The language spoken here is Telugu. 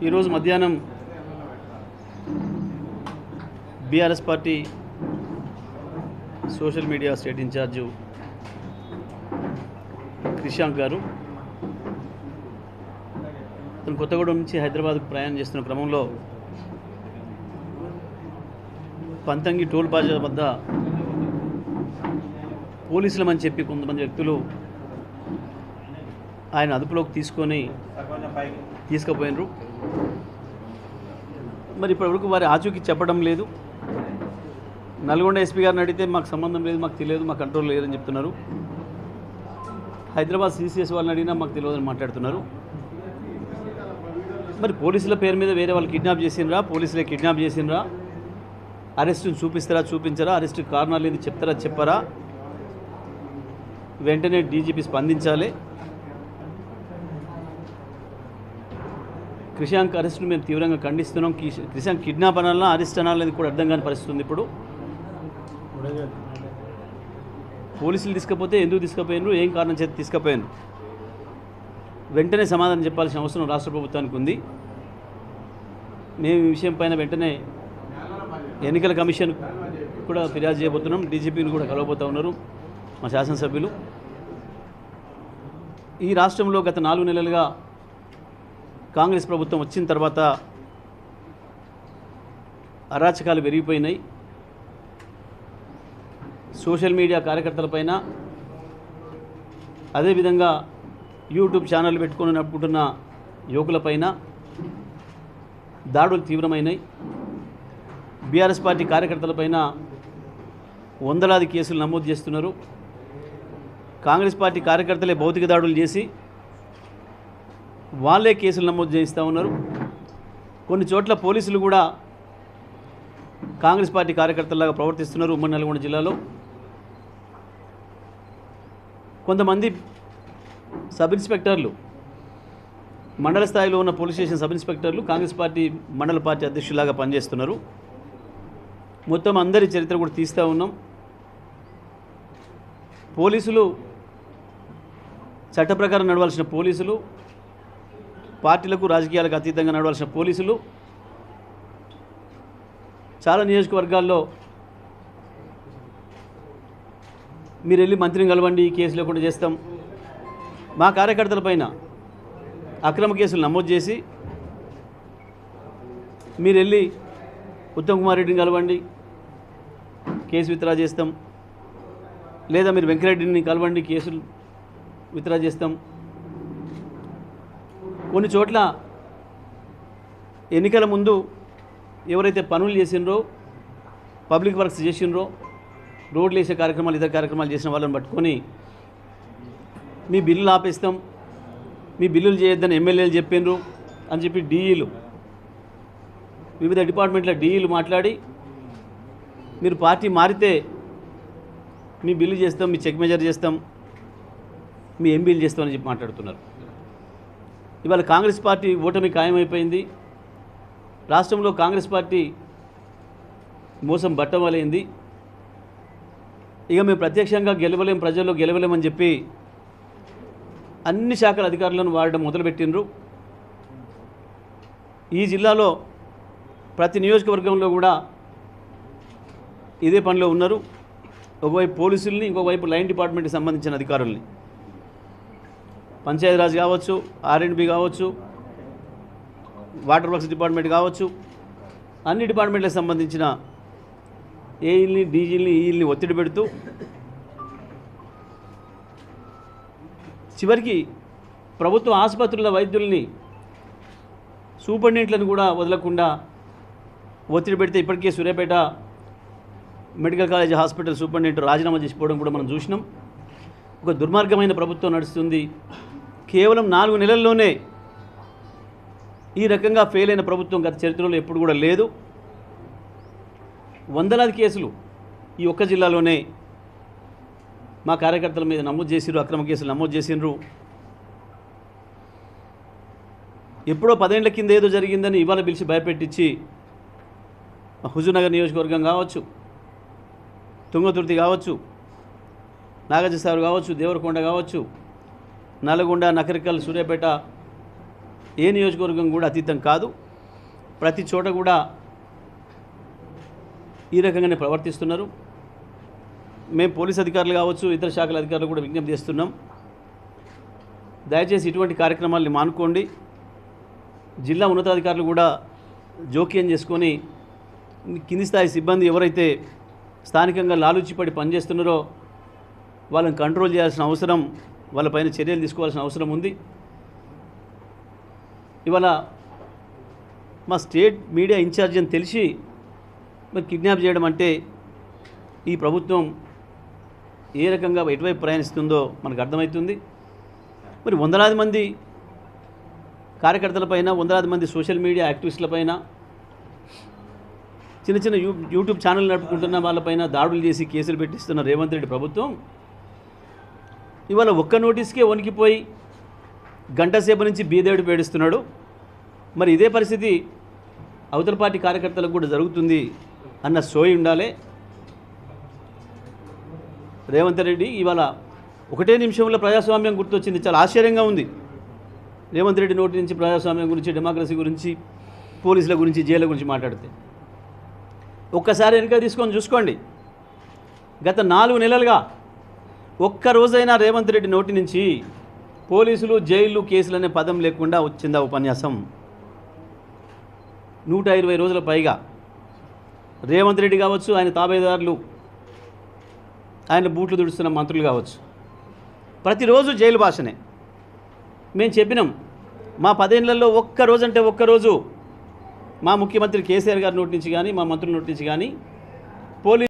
ఈరోజు మధ్యాహ్నం BRS party social media state incharge Krishank garu అతను కొత్తగూడెం నుంచి హైదరాబాద్కు ప్రయాణం చేస్తున్న క్రమంలో పంతంగి టోల్ ప్లాజా వద్ద పోలీసులమని చెప్పి కొంతమంది వ్యక్తులు ఆయన అదుపులోకి తీసుకొని తీసుకుపోయినరు. మరి ఇప్పటివరకు వారి ఆచూకీ చెప్పడం లేదు. నల్గొండ ఎస్పీ గారిని అడిగితే మాకు సంబంధం లేదు మాకు తెలియదు మాకు కంట్రోల్ లేదని చెప్తున్నారు. హైదరాబాద్ సిసిఎస్ వాళ్ళని అడిగినా మాకు తెలియదని మాట్లాడుతున్నారు. మరి పోలీసుల పేరు మీద వేరే వాళ్ళు కిడ్నాప్ చేసినరా పోలీసులే కిడ్నాప్ చేసినరా అరెస్టును చూపిస్తారా చూపించరా? అరెస్ట్ కారణాలు ఏంది చెప్తారా చెప్పరా? వెంటనే డీజీపీ స్పందించాలి. క్రిషాంక్ అరెస్ట్ను మేము తీవ్రంగా ఖండిస్తున్నాం. క్రిషాంక్ కిడ్నాప్ అనాలన్నా అరెస్ట్ అనాలనేది కూడా అర్థం కాని పరిస్థితి ఉంది ఇప్పుడు. పోలీసులు తీసుకపోతే ఎందుకు తీసుకుపోయినారు? ఏం కారణం చేత తీసుకుపోయినారు? వెంటనే సమాధానం చెప్పాల్సిన అవసరం రాష్ట్ర ప్రభుత్వానికి ఉంది. మేము ఈ విషయం పైన వెంటనే ఎన్నికల కమిషన్ కూడా ఫిర్యాదు చేయబోతున్నాం. డీజీపీని కూడా కలవబోతూ ఉన్నారు. మా శాసనసభ్యులు. ఈ రాష్ట్రంలో గత నాలుగు నెలలుగా కాంగ్రెస్ ప్రభుత్వం వచ్చిన తర్వాత అరాచకాలు పెరిగిపోయినాయి. సోషల్ మీడియా కార్యకర్తలపైన అదేవిధంగా యూట్యూబ్ ఛానల్ పెట్టుకొని నడుపుకుంటున్న యువకులపైన దాడులు తీవ్రమైనాయి. బీఆర్ఎస్ పార్టీ కార్యకర్తలపైన వందలాది కేసులు నమోదు చేస్తున్నారు. కాంగ్రెస్ పార్టీ కార్యకర్తలే భౌతిక దాడులు చేసి వాళ్ళే కేసులు నమోదు చేయిస్తూ ఉన్నారు. కొన్ని చోట్ల పోలీసులు కూడా కాంగ్రెస్ పార్టీ కార్యకర్తలాగా ప్రవర్తిస్తున్నారు ఉమ్మడి నల్గొండ జిల్లాలో. కొంతమంది సబ్ ఇన్స్పెక్టర్లు మండల స్థాయిలో ఉన్న పోలీస్ స్టేషన్ సబ్ ఇన్స్పెక్టర్లు కాంగ్రెస్ పార్టీ మండల పార్టీ అధ్యక్షులాగా పనిచేస్తున్నారు. మొత్తం అందరి చరిత్ర కూడా తీస్తూ ఉన్నాం. పోలీసులు చట్ట ప్రకారం నడవాల్సిన పోలీసులు పార్టీలకు రాజకీయాలకు అతీతంగా నడవాల్సిన పోలీసులు చాలా నియోజకవర్గాల్లో మీరు వెళ్ళి మంత్రిని కలవండి ఈ కేసు లేకుండా చేస్తాం. మా కార్యకర్తల పైన అక్రమ కేసులు నమోదు చేసి మీరు వెళ్ళి ఉత్తమ్ కుమార్ రెడ్డిని కలవండి కేసు విత్డ్రా చేస్తాం. లేదా మీరు వెంకరెడ్డిని కలవండి కేసులు విత్డ్రా చేస్తాం. కొన్ని చోట్ల ఎన్నికల ముందు ఎవరైతే పనులు చేసిండ్రో పబ్లిక్ వర్క్స్ చేసిండ్రో రోడ్లు వేసే కార్యక్రమాలు ఇతర కార్యక్రమాలు చేసిన వాళ్ళని పట్టుకొని మీ బిల్లులు ఆపేస్తాం. మీ బిల్లులు చేయొద్దని ఎమ్మెల్యేలు చెప్పిండ్రు అని చెప్పి డీఈలు వివిధ డిపార్ట్మెంట్ల డీఈలు మాట్లాడి మీరు పార్టీ మారితే మీ బిల్లు చేస్తాం మీ చెక్ మెజర్ చేస్తాం మీ ఎంబీలు చేస్తామని చెప్పి మాట్లాడుతున్నారు. ఇవాళ కాంగ్రెస్ పార్టీ ఓటమి ఖాయమైపోయింది. రాష్ట్రంలో కాంగ్రెస్ పార్టీ మోసం బట్టవలైంది ఇక మేము ప్రత్యక్షంగా గెలవలేం ప్రజల్లో గెలవలేమని చెప్పి అన్ని శాఖల అధికారులను వాడడం మొదలుపెట్టిండ్రు. ఈ జిల్లాలో ప్రతి నియోజకవర్గంలో కూడా ఇదే పనిలో ఉన్నారు. ఒకవైపు పోలీసుల్ని ఇంకోవైపు లైన్ డిపార్ట్మెంట్కి సంబంధించిన అధికారుల్ని. పంచాయతీరాజ్ కావచ్చు ఆర్ఎండ్బి కావచ్చు వాటర్ వర్క్స్ డిపార్ట్మెంట్ కావచ్చు అన్ని డిపార్ట్మెంట్లకు సంబంధించిన ఏఈల్ని డీజీల్ని ఈల్ని ఒత్తిడి పెడుతూ చివరికి ప్రభుత్వ ఆసుపత్రుల వైద్యుల్ని సూపరింటెండెంట్లను కూడా వదలకుండా ఒత్తిడి పెడితే ఇప్పటికే Suryapet medical college hospital superintendent రాజీనామా చేసిపోవడం కూడా మనం చూసినాం. ఒక దుర్మార్గమైన ప్రభుత్వం నడుస్తుంది. కేవలం నాలుగు నెలల్లోనే ఈ రకంగా ఫెయిల్ అయిన ప్రభుత్వం గత చరిత్రలో ఎప్పుడు కూడా లేదు. వందలాది కేసులు ఈ ఒక్క జిల్లాలోనే మా కార్యకర్తల మీద నమోదు చేసిరు అక్రమ కేసులు నమోదు చేసిండ్రు ఎప్పుడో పదేళ్ళ కింద ఏదో జరిగిందని ఇవాళ పిలిచి భయపెట్టించి హుజూర్నగర్ నియోజకవర్గం కావచ్చు తుంగతుర్తి కావచ్చు నాగజసారు కావచ్చు దేవరకొండ కావచ్చు నల్గొండ నకరికల్ సూర్యాపేట ఏ నియోజకవర్గం కూడా అతీతం కాదు. ప్రతి చోట కూడా ఈ రకంగానే ప్రవర్తిస్తున్నారు. మేము పోలీస్ అధికారులు కావచ్చు ఇతర శాఖల అధికారులు కూడా విజ్ఞప్తి చేస్తున్నాం. దయచేసి ఇటువంటి కార్యక్రమాల్ని మానుకోండి. జిల్లా ఉన్నతాధికారులు కూడా జోక్యం చేసుకొని కింది స్థాయి సిబ్బంది ఎవరైతే స్థానికంగా లాలూచిపడి పనిచేస్తున్నారో వాళ్ళని కంట్రోల్ చేయాల్సిన అవసరం వాళ్ళపైన చర్యలు తీసుకోవాల్సిన అవసరం ఉంది. ఇవాళ మా స్టేట్ మీడియా ఇన్ఛార్జ్ అని తెలిసి మరి కిడ్నాప్ చేయడం అంటే ఈ ప్రభుత్వం ఏ రకంగా ఎటువైపు ప్రయాణిస్తుందో మనకు అర్థమవుతుంది. మరి వందలాది మంది కార్యకర్తలపైన వందలాది మంది సోషల్ మీడియా యాక్టివిస్టులపైన చిన్న చిన్న యూ యూట్యూబ్ ఛానల్ నడుపుకుంటున్న వాళ్ళపైన దాడులు చేసి కేసులు పెట్టిస్తున్న రేవంత్ రెడ్డి ప్రభుత్వం ఇవాళ ఒక్క నోటీస్కే వణికిపోయి గంటసేపు నుంచి బీదేవుడు పేడిస్తున్నాడు. మరి ఇదే పరిస్థితి అవతల పార్టీ కార్యకర్తలకు కూడా జరుగుతుంది అన్న సోయి ఉండాలి. రేవంత్ రెడ్డి ఇవాళ ఒకటే నిమిషంలో ప్రజాస్వామ్యం గుర్తొచ్చింది. చాలా ఆశ్చర్యంగా ఉంది. రేవంత్ రెడ్డి నోటి నుంచి ప్రజాస్వామ్యం గురించి డెమోక్రసీ గురించి పోలీసుల గురించి జైళ్ళ గురించి మాట్లాడితే. ఒక్కసారి వెనుక తీసుకొని చూసుకోండి. గత నాలుగు నెలలుగా ఒక్క రోజైనా రేవంత్ రెడ్డి నోటి నుంచి పోలీసులు జైలు కేసులు అనే పదం లేకుండా వచ్చిందా ఉపన్యాసం? నూట ఇరవై రోజుల పైగా రేవంత్ రెడ్డి కావచ్చు ఆయన తాబేదారులు ఆయన బూట్లు దుడుస్తున్న మంత్రులు కావచ్చు. ప్రతిరోజు జైలు భాషనే. మేము చెప్పినాం మా పదేళ్ళలో ఒక్క రోజు అంటే ఒక్కరోజు మా ముఖ్యమంత్రి కేసీఆర్ గారి నోటి నుంచి కానీ మా మంత్రుల నోటి నుంచి కానీ పోలీస్